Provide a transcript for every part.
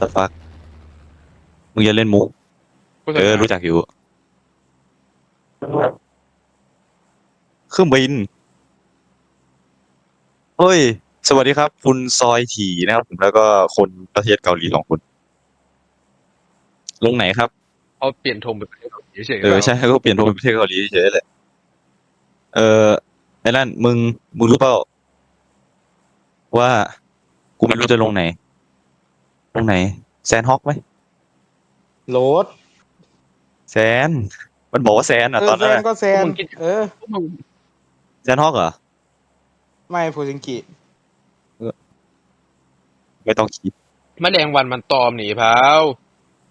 ตฟักมึงอย่าเล่นมุกโฆษเออณารู้จักอยู่ เครื่องบินเฮ้ย สวัสดีครับ คุณซอยถี่นะครับผมแล้วก็คนประเทศเกาหลีสองคนลงไหนครับเขาเปลี่ยนธงเป็นประเทศเกาหลีเฉยๆเออใช่ก็เปลี่ยนโทนเป็นประเทศเกาหลีเฉยๆแหละเออไอ้นั่นมึงมึงรู้เปล่าว่ากูไม่รู้จะลงไหน ลงไหน แซนฮอกไหมโหลดแซน มันบอกว่าแซนเออะอตอนแซนั้นนอะก็แซนเออ พวกมึงแซนฮอกเหรอ ไม่โพซิงกิไม่ต้องคิด แมลงวันมันตอมหนีเผา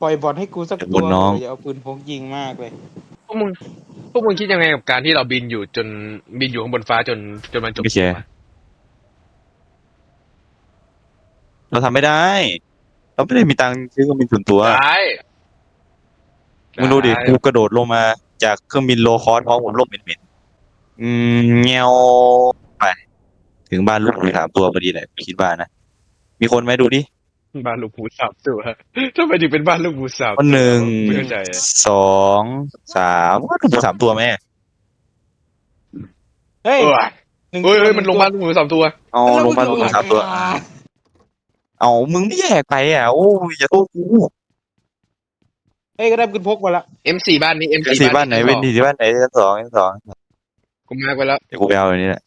ปล่อยบอลให้กูสักเดี๋ยวตัวบนน้อง อย่าเอาปืนพกยิงมากเลย พวกมึงพวกมึงคิดยังไงกับการที่เราบินอยู่จนบินอยู่ข้างบนฟ้าจนจนมันจบไม่แชร์เราทำไม่ได้ เราไม่ได้มีตังค์ซื้อเครื่องบินส่วนตัวได้มึงดูดิได้กูกระโดดลงมาจากเครื่องบินโลคอสพร้อมผมลมเหม็นๆอืมเงี้ยวไป ถึงบ้านลูกหมูสามตัวพอดีแหละคิดว่านะมีคนไหมดูดิบ้านลูกหมูสามตัวทำไมถึงเป็นบ้านลูกหมูสามคนหนึ่งไม่เข้าใจสองสามว่าลูกหมูสามตัวไหมเฮ้ยเออหนึ่งเฮ้ยเฮ้ยมันลงตัวบ้านลูกหมูสามตัว เอาลงบ้านลูกหมูสามตัว เอามึงไม่แยกไปอะโอ้ยอย่าโทษกูเฮ้ยก็ได้ปืนพกมาละ M4 บ้านนี้ M4 สี่บ้านไหนเป็นที่บ้านไหนชั้นสองชั้นสองกูมาร์กไว้แล้ว เดี๋ยวกูไปเอาอันนี้แหละ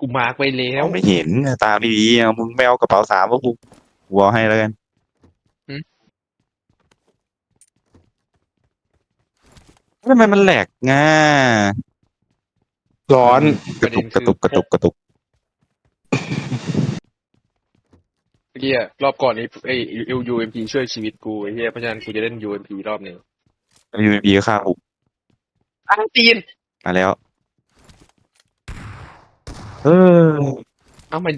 กูมาร์กไว้แล้วเขาไม่เห็นตาดีๆอะมึงไม่เอากระเป๋าสามก็กูกูเอาให้แล้วกันหืมทำไมมันแหลกง่าร้อน กระตุกกระตุกกระตุกกระตุก เมื่อกี้อะรอบก่อนนี้ไอ้ UMP ช่วยชีวิตกูไอ้เหี้ยเพราะฉะนั้นกูจะเล่น UMP รอบหนึ่งยูพีก็ฆ่าผมอ้างตีนมาแล้ว เออเอ้ามัน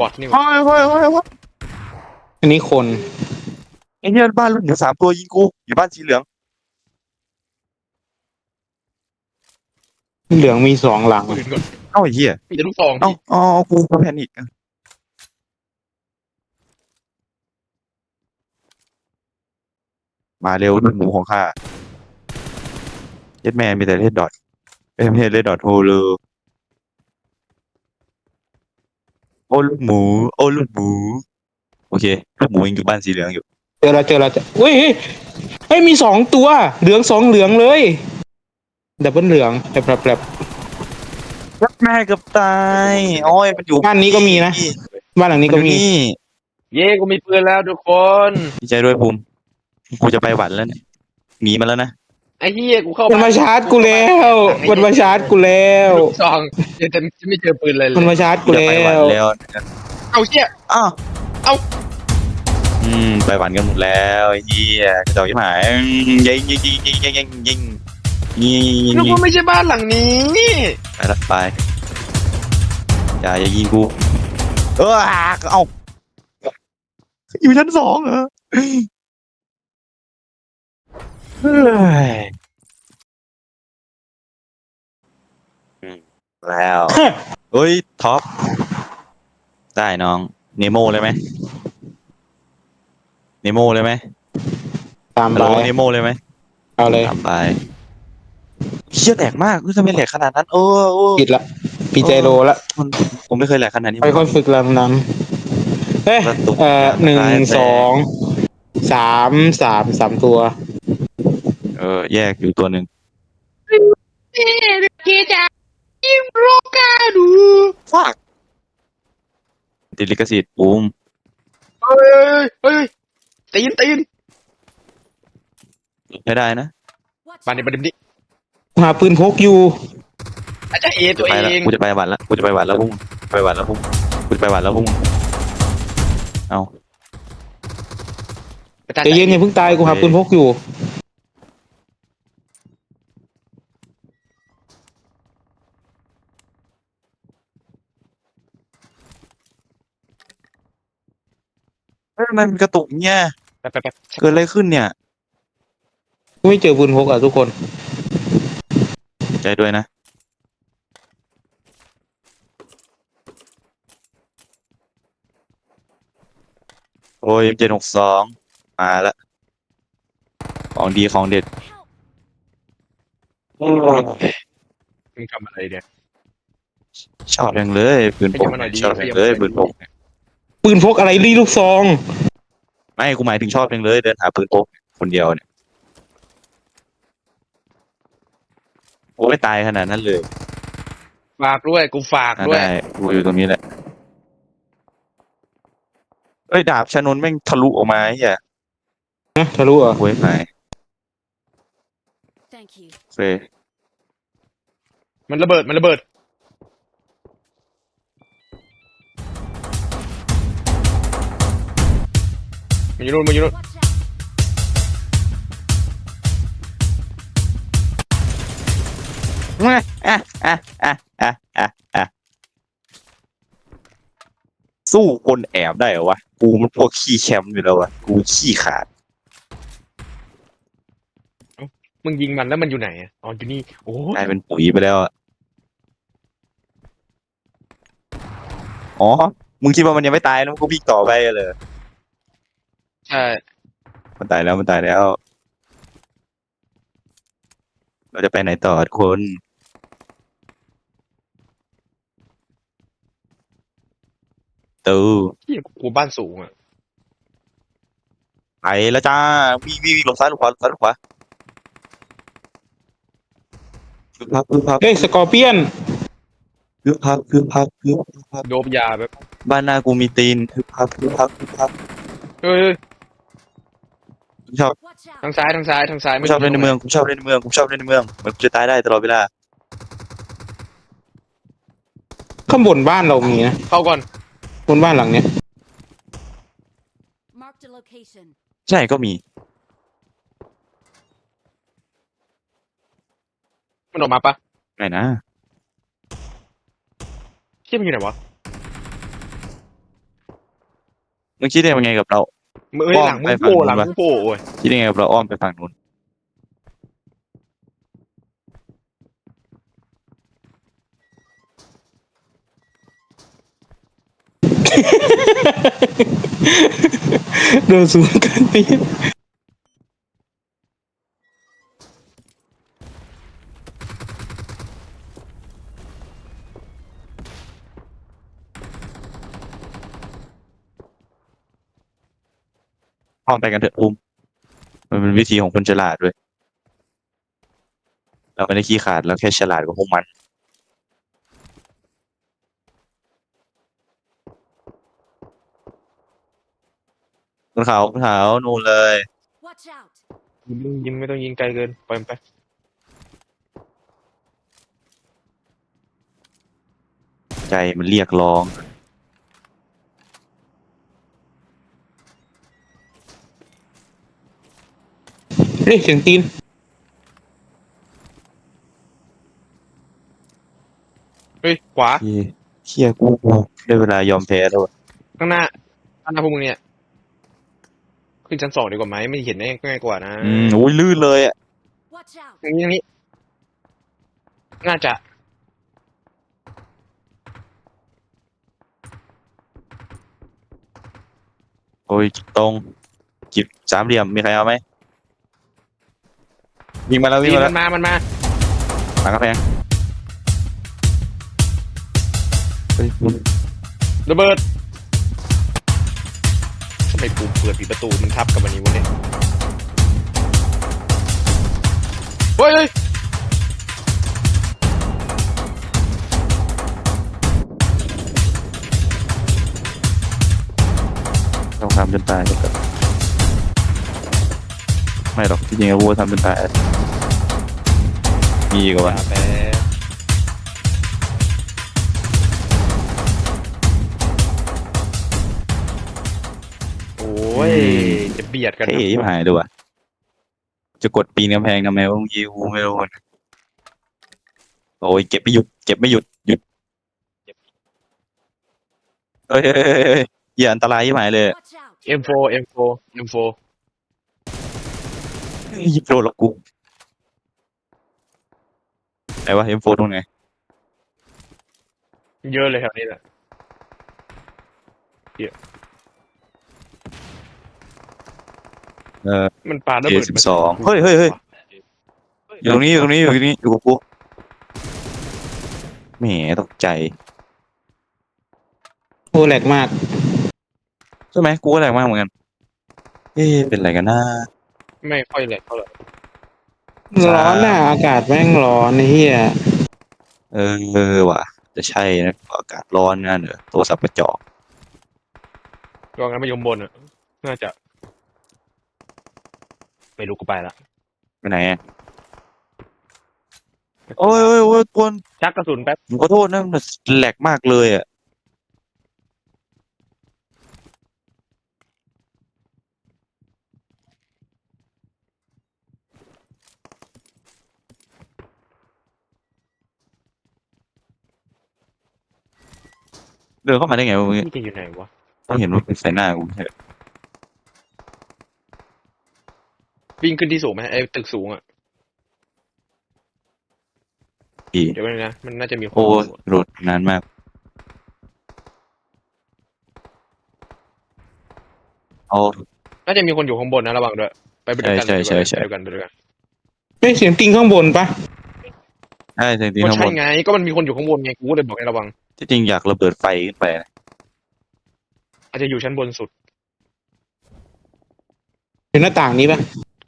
บอทนี่หว่าเฮ้ยเฮ้ยเฮ้ยเฮ้ยอันนี้คนไอ้เนี่ยบ้านลูกหมูสามตัวยิงกูอยู่บ้านสีเหลืองเหลืองมีสองหลัง ปืนก่อนเอ้าไอ้เหี้ยมีแต่ลูกซองเอ้าพี่เอ๋อกูกูแพนิกอะ มาเร็วลูกหมูของข้าเย็ดแม่มีแต่เลดดอทเอ้ยไม่ใช่เลดดอทโฮเลโอ้ลูกหมู โอ้ลูกหมู โอเคลูกหมูยังอยู่บ้านสีเหลืองอยู่ เจอแล้วเจอแล้วเจออุ้ยเฮ้ยเฮ้ยมีสองตัว เหลืองสองเหลืองเลยดับเบิลเหลืองแบบแบบแบบรักแม่เกับตายโอ้ยมันอยู่บ้านนี้ก็มีนะ บ้านหลังนี้ก็มีนี่เย้กูมีปืนแล้วทุกคนดีใจด้วยภูมิ กูจะไปหวันแล้วเนี่ยหนีมาแล้วนะไอ้เหี้ยกูเข้ามันมาชาร์จกูแล้วมันมาชาร์จกูแล้วลูกซองเดี๋ยวจะจะไม่เจอปืนเลยเลมันยมาชาร์จกูจะแล้ไปหวันวแล้วเอาเหี้ย อ้าวเอ้า อืมไปหวันกันหมดแล้วไอ้เฮียกระจอกยิ่หายยิงยิงยิงยิงยิงยิงยิงยิงยิงยิงนึกยิงว่าไม่ใช่บ้านหลังนี้ ไปละไปอย่าอย่ายิงกูเออเอาอยู่ชั้นสองเหรอเฮ้ยอืม แล้วเฮ้ยท็อป ได้น้องเนโมเลยไหมเนโมเลยไหมตามฮัลไปโหลเนโมเลยไหมเอาเลย ตามไปเฮียแหลกมากเฮ้ยทำไมแหลกขนาดนั้นเออเออปิดละปิดใจโลละมันผมไม่เคยแหลกขนาดนี้ค่อยๆฝึกลำนั้นเฮ้ย กระตุกเอ่อหนึ่งตายแตกสองสามสามสามตัวเออ แยกอยู่ตัวหนึ่งเกจาอิมโรกาดูฟากติดลิขสิทธิ์ปูมเฮ้ยเฮ้ยตีนตีนใช้ได้นะบ้านนี้บ้านนี้หาปืนพกอยู่ อาจจะเอตัวไปเอละงกูจะไปหวันละกูจะไปหวันแล้วพุ่งไปหวันแล้วพุ่งกูจะไปหวันแล้วพุ่งเอาใจเย็นอย่าเพิ่งตายกูหาปืนพกอยู่ เฮ้ยทำไมมันกระตุกเนี่ยแป๊บแป๊บแป๊บเกิดอะไรขึ้นเนี่ยกูไม่เจอปืนพกอะทุกคนใจด้วยนะโอ้ยเจ็ดหกสองมาละของดีของเด็ด Help! โอ้ยมึงทำอะไรเนี่ย ชอบยังเลยปืนพกขยับมาหน่อยดิชอบยังเลยขยับมาหน่อย ปืนพกปืนพกอะไรรีลูกซองไม่กูหมายถึงชอบยังเลยเดินหาปืนพกคนเดียวเนี่ยโอ้ไม่ตายขนาดนั้นเลยฝากด้วยกูฝากอะด้วย ได้กูอยู่ตรงนี้แหละเอ้ยดาบชนนแม่งทะลุออกมาไอ้เหี้ยนะทะลุเหรอะโว้ยหาย Thank you. โอเคมันระเบิดมันระเบิด มันอยู่นู่นมันอยู่นู่น Watch out! อะอะอะอะอะอะอะสู้คนแอบได้เหรอวะ กูมันพวกขี้แคมป์อยู่แล้ววะ กูขี้ขาด มึงยิงมันแล้วมันอยู่ไหนอะอ๋ออยู่นี่ โอ้กลายเป็นปุ๋ยไปแล้วอะอ๋อ มึงคิดว่ามันยังไม่ตายนะมึงก็วิ่งต่อไปเลย ใช่ มันตายแล้วมันตายแล้ว เราจะไปไหนต่อทุกคนตูที่กูบ้านสูงอะไปแล้วจ้าวิ่งวิ่งวิ่งลงซ้ายลงขวาลงซ้ายลงขวาคือพับคือพับเฮ้ยสกอร์เปียนคือพับคือพับคือพับโดบยาแบบ บ้านหน้ากูมีตีนคือพับคือพับคือพับ เฮ้ยเฮ้ย กูชอบ Watch out! ทางซ้ายทางซ้ายทางซ้ายกูชอบเล่นในเมืองกูชอบเล่นในเมืองกูชอบเล่นในเมืองเหมือนกูจะตายได้ตลอดเวลาข้างบนบ้านเรามีนะเข้าก่อนบนบ้านหลังเนี้ย Marked a location. ใช่ก็มีมันออกมาปะไหนนะเที่ยมันอยู่ไหนวะมึงคิดได้ยังไงกับเรา มึงเอ้ยป้อมหลังมึไปงฝั่งโผล่นู้นหลังปะมึงโผล่โอ้ยคิดได้ยังไงกับเราอ้อมไปฝั่งนู้นโดนสูงกันนี้ อ้อมไปกันเถอะอุ้มมันเป็นวิธีของคนฉลาดด้วย เราไม่ได้ขี้ขาดเราแค่ฉลาดกว่าพวกมันบนเขาบนเขานู่นเลย Watch out! ยิงยิงไม่ต้องยิงไกลเกินปล่อยมันไปใจมันเรียกร้อง เฮ้ยเสียงตีน เฮ้ย ขวาที่เชี่ยกูกูได้เวลายอมแพ้แล้วอะข้างหน้าข้างหน้าพวกมึงเนี่ย ขึ้นชั้นสองดีกว่าไหมไม่เห็นได้ง่ายกว่านะอืมโอ้ยลื่นเลยอะ Watch out! อย่างนี้อย่างนี้ น่าจะ โอ้ยตรงจิบสามเหลี่ยมมีใครเอาไหม วิ่งมาแล้ววิ่ตีงมามัแล้วนมามันมาหลังกระแพงเฮ้ยระเบิดทำไมกูเปิดปิดประตูมันทับกับอันนี้วะเนี่ยเฮ้ยเฮ้ยต้องทำจนตายก็ ไม่หรอกที่จริงอะวัวทำเป็นตายมีอีกว่า โอ้ย จะเบียดกันเท่ยิ่หายดูอะ จะกดปีนกำแพงทำไมวะยิวไม่รู้นโอ้ยเก็บไม่หยุด เก็บไม่หยุด หยุดเฮ้ยอย่าอันตรายยิ่หมายเลย M4 M4 M4 ยิบโดนหรอกกูไหนวะเอ็มโฟตรงไหนเยอะเลยแถวนี้แหละเออมันปาระเบิดเอ12เฮ้ยเฮ้ยเฮ้ยอยู่ตรงนี้อยู่ตรงนี้อยู่ตรงนี้อยู่กับกูแหมตกใจโอ้แหลกมาก ใช่ไหมกูก็แรงมากเหมือนกันเอ๊ะเป็นไรกันนะ ไม่ค่อยแหลกเท่าไหร่ร้อนน่ะอากาศแม่งร้อนไอ้เหี้ยเออเออว่ะ จะใช่นะอากาศร้อนนั่นเหรอโทรศัพท์กระจอกลองงั้นไปยมบนอะ น่าจะ ไม่รู้กูไปละไปไหนอะโอ้ยโอ้ยโอ้ยคนชักกระสุนแป๊บผมขอโทษนะมันแหลกมากเลยอะ เดินเข้ามาได้ไงวะมึงนี่แกอยู่ไหนวะต้องเห็นว่าเป็นใส่หน้ากูไม่ใช่เหรอวิ่งขึ้นที่สูงไหมไอ้ตึกสูงอะพี่เดี๋ยวมันนะมันน่าจะมีคนโอ้อยู่อะโหลดนานมาก เอา น่าจะมีคนอยู่ข้างบนนะระวังด้วยไปไปด้วยกันใช่ใช่ใช่ไปด้วยกันไปด้วยกันไม่เสียงติงข้างบนปะใช่จริงก็ๆข้างบใช่นไงก็มันมีคนอยู่ข้างบนไงกูก็เลยบอกให้ระวัง ที่จริงอยากระเบิดไฟขึ้นไปนะอาจจะอยู่ชั้นบนสุดเห็นหน้าต่างนี้ปะ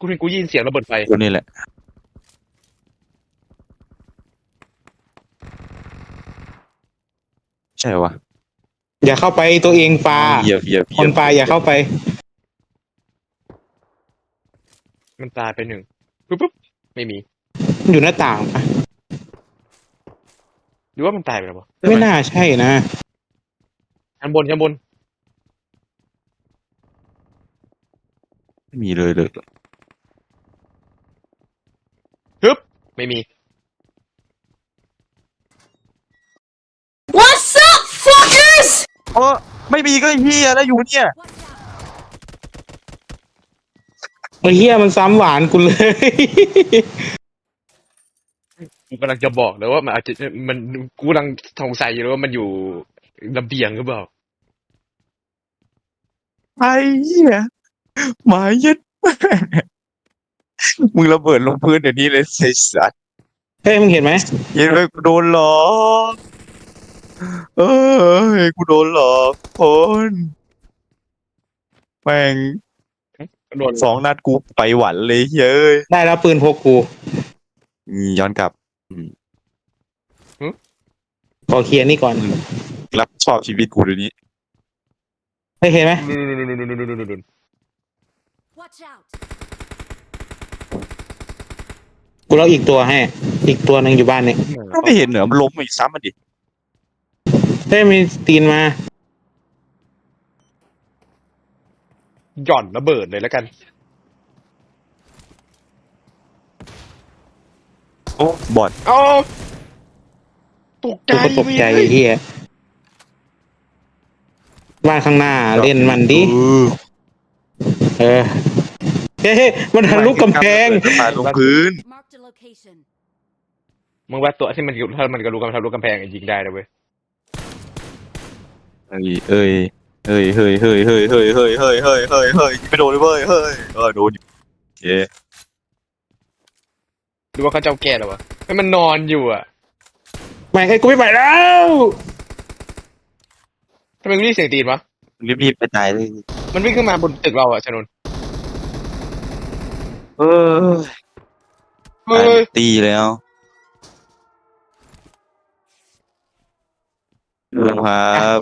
กูเห็นกูยินเสียงระเบิดไฟตัวนี้แหละ ใช่วะอย่าเข้าไปตัวเองปลาเหยียบเหยียบเหคนปลาอย่าเข้าไป มันตายไปหนึ่งปุ๊บปุ๊บไม่มี อยู่หน้าต่างปะ หรือว่ามันตายไปแล้ววะไม่น่าใช่นะชั้นบนชั้นบนไม่มีเลยเลยฮึบไม่มี What's up, fuckers? โอ้ไม่มีก็เฮียแล้วอยู่เนี่ย Watch out! ไอ้เหี้ยมันซ้ำหวานกูเลย กูกำลังจะบอกเลยว่ามันอาจจะมันกูกำลังสงสัยอยู่เลยว่ามันอยู่ระเบียงหรือเปล่า ไอ้เหี้ยหมาเย็ดแม่มึงระเบิดลงพื้นเดี๋ยวนี้เลยไอ้สัตว์เฮ้ยมึงเห็นไหมเย็นไปกูโดนหลอกเอ้ยกูโดนหลอกคนแม่งโดนสองนัดกูไปหวันเลยเฮ้ยได้แล้วปืนพกกู อืมย้อนกลับขอเคลียร์นี่ก่อนรับผิดชอบชีวิตกูเดี๋ยวนี้ เฮ้ยเห็นไหม Watch out! กูเล่าอีกตัวให้อีกตัวหนึ่งอยู่บ้านเนี่ยก็ไม่เห็นเหนือมันล้มอีกซ้ำมันดิเฮ้ยมีตีนมา หย่อนระเบิดเลยแล้วกัน โอ้บอดเอ้าตกใจกูก็ตกใจไอ้เฮียบ้านข้างหน้าเล่นมันดิเออเฮ้ยเฮ้ยมันทะลุกำแพงผ่านลงพื้น Marked a location. มึงว่าตัวที่มันอยู่ถ้ามันกระดูกกำทะลุกำแพงยิงได้นะเว้ยเอ้ยเอ้ยเฮ้ยเฮ้ยเฮ้ยเฮ้ยเฮ้ยเฮ้ยเฮ้ยเฮ้ยเฮ้ยเฮ้ยไปโดนเลยเว้ยเฮ้ยเออโดนอยู่โอเค หรือว่าเขาเจ้าแก่แล้ววะให้มันนอนอยู่อะไม่ไอ้ยกูไม่ไปแล้วทำไมมึงได้ยินเสียงตีนวะรีบๆไปตายเลยมันวิ่งขึ้นมาบนตึกเราอะชนนเออเฮ้ยตีแล้วเรื่องครับ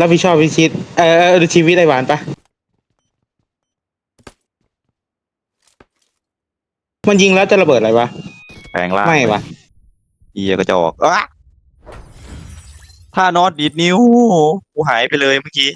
รับผิดชอบพิชิตเออเออชีวิตไอ้หวานปะ มันยิงแล้วจะระเบิดอะไรวะ แปลงร่างไม่วะเอียก็จะออกอะถ้านอตดีดนิ้ว กูหายไปเลยเมื่อกี้